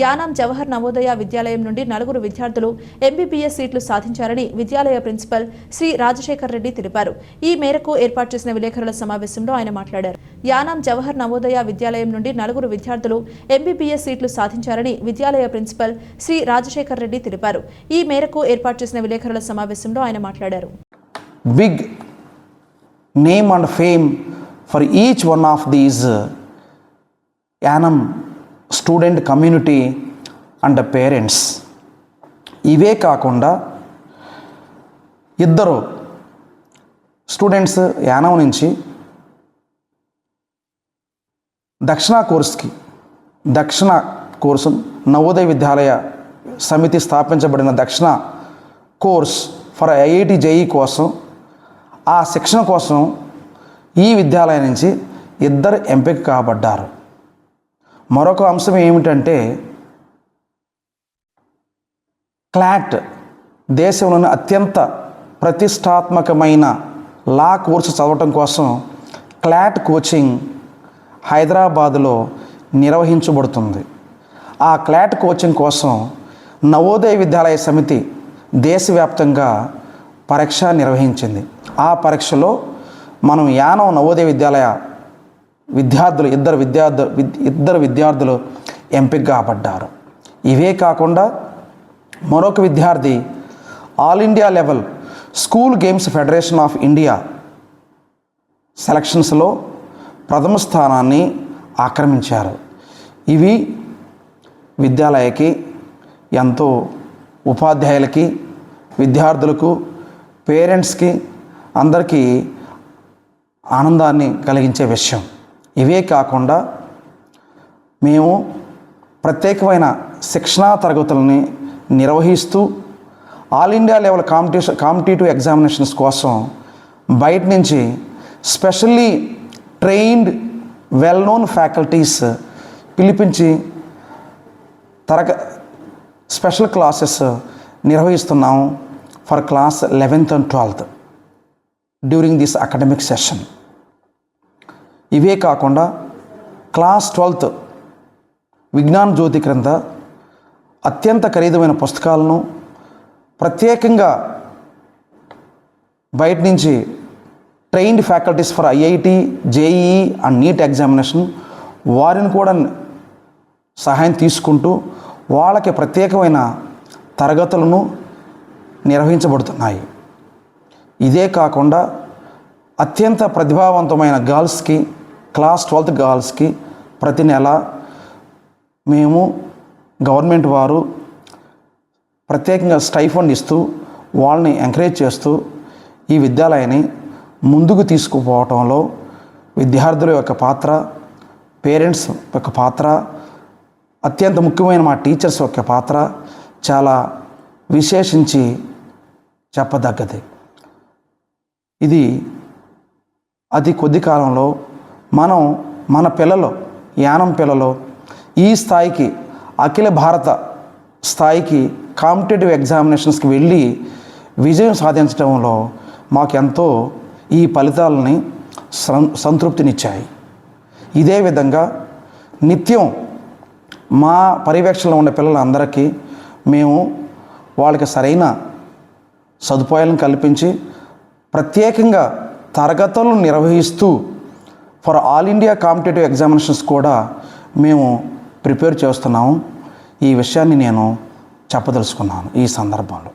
యానాం జవహర్ నవోదయ విద్యాలయం నుండి నలుగురు విద్యార్థులు ఎంబీబీఎస్ సీట్లు సాధించారని విద్యాలయ ప్రిన్సిపల్ శ్రీ రాజశేఖర్ రెడ్డి తెలిపారు. ఈ మేరకు ఏర్పాటు చేసిన విలేకరుల సమావేశంలో ఆయన మాట్లాడారు. యానాం జవహర్ నవోదయ విద్యాలయం నుండి నలుగురు విద్యార్థులు ఎంబీబీఎస్ సీట్లు సాధించారని విద్యాలయ ప్రిన్సిపల్ శ్రీ రాజశేఖర్ రెడ్డి తెలిపారు. ఈ మేరకు ఏర్పాటు చేసిన విలేకరుల సమావేశంలో ఆయన మాట్లాడారు. Big name and fame for each one of these Yanam student community and parents. ఇవే కాకుండా ఇద్దరు స్టూడెంట్స్ యానం నుంచి దక్షిణ కోర్స్కి దక్షిణ కోర్సు నవోదయ విద్యాలయ సమితి స్థాపించబడిన దక్షిణ కోర్స్ ఫర్ ఐఐటి జేఈ కోసం ఆ శిక్షణ కోసం ఈ విద్యాలయం నుంచి ఇద్దరు ఎంపిక కాబడ్డారు. మరొక అంశం ఏమిటంటే క్లాట్ దేశంలోని అత్యంత ప్రతిష్టాత్మకమైన లా కోర్సు చదవటం కోసం క్లాట్ కోచింగ్ హైదరాబాదులో నిర్వహించబడుతుంది. ఆ క్లాట్ కోచింగ్ కోసం నవోదయ విద్యాలయ సమితి దేశవ్యాప్తంగా పరీక్ష నిర్వహించింది. ఆ పరీక్షలో మనం యానం నవోదయ విద్యాలయ విద్యార్థులు ఇద్దరు విద్యార్థు ఇద్దరు విద్యార్థులు ఎంపిక కాబడ్డారు ఇవే కాకుండా మరొక విద్యార్థి all India level school games federation of India సెలక్షన్స్లో ప్రథమ స్థానాన్ని ఆక్రమించారు. ఇవి విద్యాలయకి ఎంతో ఉపాధ్యాయులకి విద్యార్థులకు పేరెంట్స్కి అందరికీ ఆనందాన్ని కలిగించే విషయం. ఇవే కాకుండా మేము ప్రత్యేకమైన శిక్షణా తరగతులని నిర్వహిస్తూ all India level competition competitive examinations కోసం బయట నుంచి specially trained well known faculties పిలిపించి తరగ స్పెషల్ క్లాసెస్ నిర్వహిస్తున్నాం for class eleventh and twelfth during this academic session. ఇవే కాకుండా క్లాస్ ట్వెల్త్ విజ్ఞాన జ్యోతి క్రింద అత్యంత ఖరీదమైన పుస్తకాలను ప్రత్యేకంగా బయట నుంచి trained faculties for IIT JEE and NEET examination వారిని కూడా సహాయం తీసుకుంటూ వాళ్ళకి ప్రత్యేకమైన తరగతులను నిర్వహించబడుతున్నాయి. ఇదే కాకుండా అత్యంత ప్రతిభావంతమైన గర్ల్స్కి క్లాస్ ట్వెల్త్ గర్ల్స్కి ప్రతి నెల మేము గవర్నమెంట్ వారు ప్రత్యేకంగా స్టైఫండ్ ఇస్తూ వాళ్ళని ఎంకరేజ్ చేస్తూ ఈ విద్యాలయాన్ని ముందుకు తీసుకుపోవటంలో విద్యార్థుల యొక్క పాత్ర పేరెంట్స్ యొక్క పాత్ర అత్యంత ముఖ్యమైన మా టీచర్స్ యొక్క పాత్ర చాలా విశేషించి చెప్పదగ్గది. ఇది అతి కొద్ది కాలంలో మనం మన పిల్లలు యానం పిల్లలు ఈ స్థాయికి అఖిల భారత స్థాయికి కాంపిటేటివ్ ఎగ్జామినేషన్స్కి వెళ్ళి విజయం సాధించడంలో మాకెంతో ఈ ఫలితాలని సం సంతృప్తినిచ్చాయి. ఇదే విధంగా నిత్యం మా పర్యవేక్షణలో ఉన్న పిల్లలందరికీ మేము వాళ్ళకి సరైన సదుపాయాలను కల్పించి ప్రత్యేకంగా తరగతులను నిర్వహిస్తూ for all India competitive examinations కూడా మేము ప్రిపేర్ చేస్తున్నాము. ఈ విషయాన్ని నేను చెప్పదలుచుకున్నాను ఈ సందర్భంలో.